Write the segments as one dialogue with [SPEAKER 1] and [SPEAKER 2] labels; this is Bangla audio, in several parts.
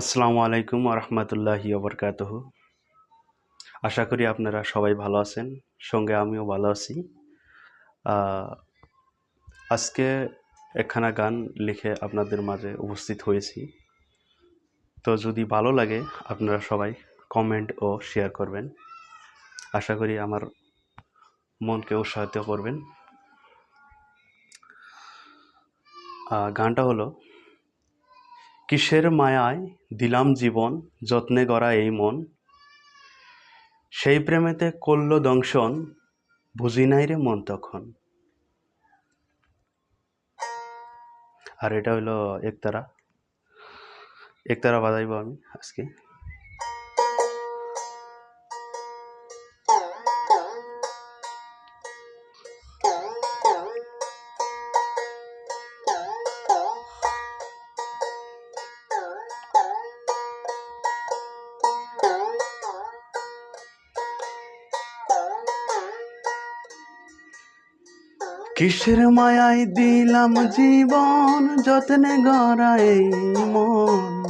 [SPEAKER 1] আসসালামু আলাইকুম রহমতুল্লাহি ওবরকাতহ। আশা করি আপনারা সবাই ভালো আছেন, সঙ্গে আমিও ভালো আছি। আজকে একখানা গান লিখে আপনাদের মাঝে উপস্থিত হয়েছি। তো যদি ভালো লাগে, আপনারা সবাই কমেন্ট ও শেয়ার করবেন। আশা করি আমার মনকে উৎসাহিত করবেন। গানটা হলো কিসের মায়ায় দিলাম জীবন, যত্নে গড়া এই মন? সেই প্রেমেতে করল দংশন, বুঝি নাই রে মন তখন। আর এটা হলো একতারা। একতারা বাজাইব আমি আজকে। কিসের মায়ায় দিলাম জীবন, যত্নে গড়া এই মন?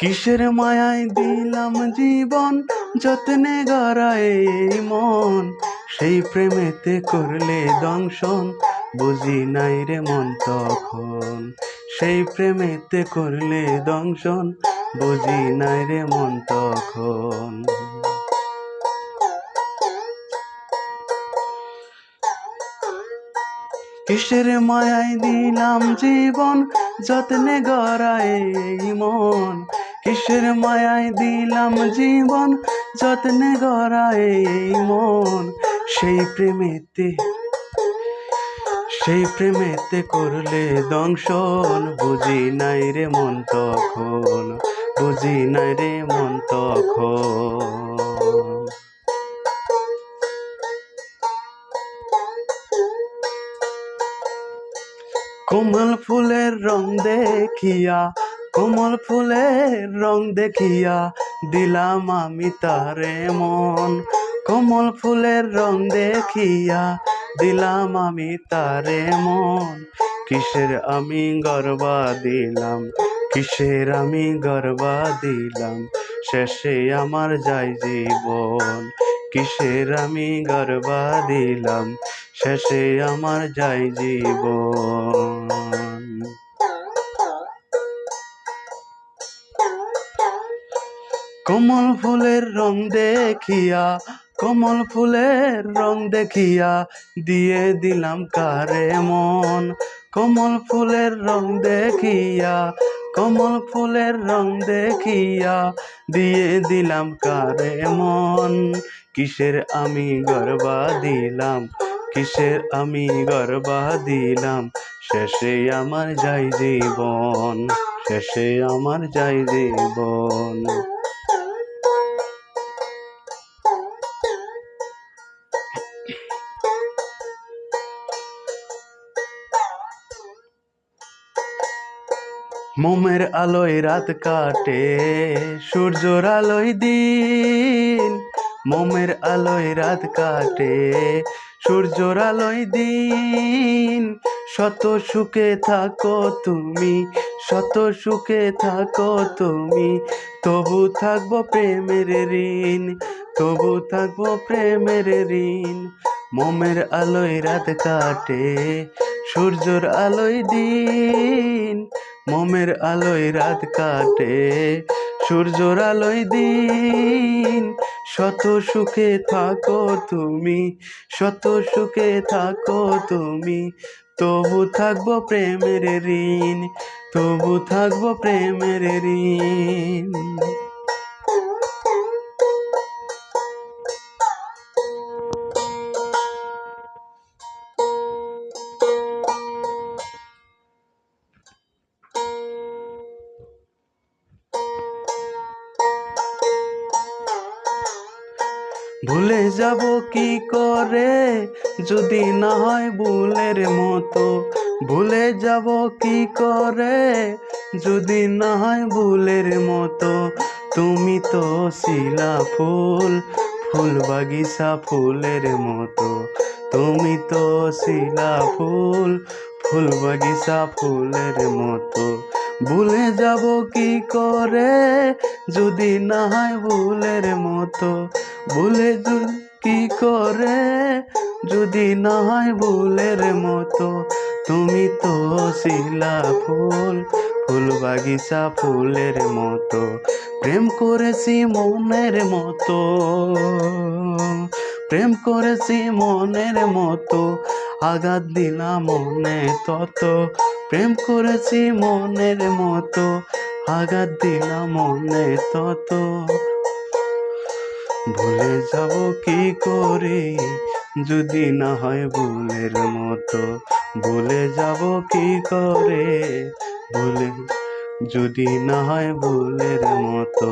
[SPEAKER 1] কিসের মায়ায় দিলাম জীবন, যত্নে গড়া এই মন? সেই প্রেমেতে করলে দংশন, বুঝি নাই রে মন তখন। সেই প্রেমেতে করলে দংশন, বুঝি নাই রে মন তখন। কিসের মায়ায় দিলাম জীবন, যত্নে গড়ায় এই মন। কিসের মায়ায় দিলাম জীবন, যত্নে গড়ায় মন। সেই প্রেমেতে সেই প্রেমেতে করলে দংশন, বুঝি নাই রে মন তখন, বুঝি নাই রে মন তখন। কোমল ফুলের রং দেখিয়া, কোমল ফুলের রং দেখিয়া দিলাম আমি তারে মন। কোমল ফুলের রং দেখিয়া দিলাম আমি তারে মন। কিসের আমি গর্বা দিলাম, কিসের আমি গর্বা দিলাম, শেষে আমার যাই জীবন। কিসের আমি গর্বা দিলাম শেষে আমার যাই জীবন। কমল ফুলের রং দেখিয়া, কমল ফুলের রং দেখিয়া দিয়ে দিলাম কারে মন। কমল ফুলের রং দেখিয়া, কমল ফুলের রং দেখিয়া দিয়ে দিলাম কারে মন। কিসের আমি গর্বা দিলাম? কিসের আমি গর্বা দিলাম? শেষে আমার যাই জীবন, শেষে আমার যাই জীবন। মোমের আলোয় রাত কাটে, সূর্যর আলোয় দিন। মোমের আলোয় রাত কাটে সূর্যর আলোয় দিন, শত সুখে থাকো তুমি, শত সুখে থাকো তুমি। তবু থাকব প্রেমের ঋণ, তবু থাকব প্রেমের ঋণ। মোমের আলোয় রাত কাটে, সূর্যর আলোয় দিন, মোমের আলোয় রাত কাটে। সূর্যর আলোয় দিন। শত সুখে থাকো তুমি, শত সুখে থাকো তুমি। তবু থাকব প্রেমের ঋণ, তবু থাকব প্রেমের ঋণ। ভুলে যাব কি করে? যদি না হয় ভুলের মতো, ভুলে যাব কি করে? যদি না হয় ভুলের মতো, তুমি তো শিলা ফুল ফুল বাগিচা ফুলের মতো। তুমি তো শিলা ফুল ফুল বাগিচা ফুলের মতো। ভুলে যাব কি করে? যদি না হয় ভুলের মতো, ভুলে কি করে? যদি না হয় ভুলের মতো, তুমি তো শিলা ফুল ফুল বাগিচা ফুলের মতো, প্রেম করেছি মনের মতো। প্রেম করেছি মনের মতো, আঘাত দিলাম মনে তত প্রেম করেছি মনের মতো, আঘাত দিলাম মনে তত। ভুলে যাব কি করে, যদি না হয় ভুলের মতো। ভুলে যাব কি করে, ভুলে, যদি না হয় ভুলের মতো।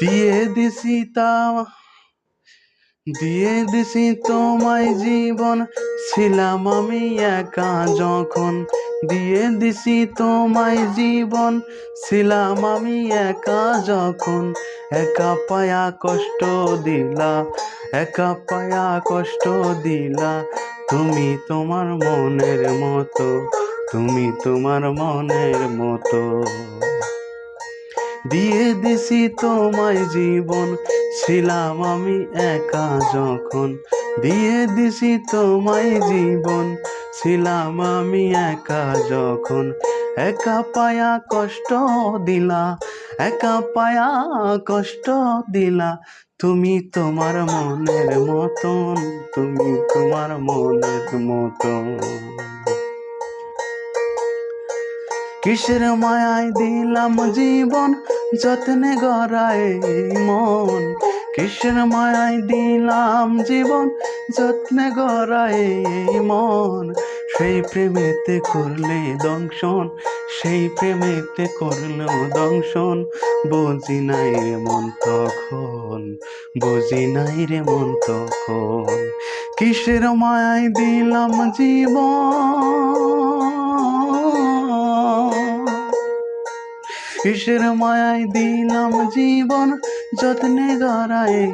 [SPEAKER 1] দিয়ে দিছি তা দিয়ে দিছি তোমায় জীবন, ছিলাম আমি একা যখন। দিয়ে দিছি তোমায় জীবন, ছিলাম আমি একা যখন। একা পায়া কষ্ট দিলা, একা পায়া কষ্ট দিলা। তুমি তোমার মনের মতো, তুমি তোমার মনের মতো। দিয়ে দিছি তোমায় জীবন ছিলাম আমি একা যখন। দিয়ে দিছি তোমায় জীবন। ছিলাম আমি একা যখন। একা পায়া কষ্ট দিলা, একা পায়া কষ্ট দিলা। তুমি তোমার মনের মতন, তুমি তোমার মনের মতন। কিসের মায়ায় দিলাম জীবন, যত্নে গড়ায় মন। কিসের মায়ায় দিলাম জীবন, যত্নে গড়ায় মন। সেই প্রেমেতে করলে দংশন, সেই প্রেমেতে করল দংশন। বুঝি নাই রে মন তখন, বুঝি নাই রে মন তখন। কিসের মায়ায় দিলাম জীবন। কিসের মায়ায় দিলাম জীবন যত্নে গড়ায়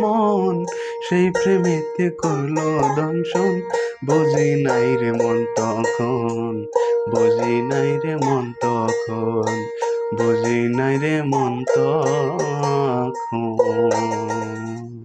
[SPEAKER 1] মন, সেই প্রেমেতে করল দংশন। বুঝি নাই রে মন তখন, বুঝি নাই রে মন তখন, বুঝি নাই রে মন তখন।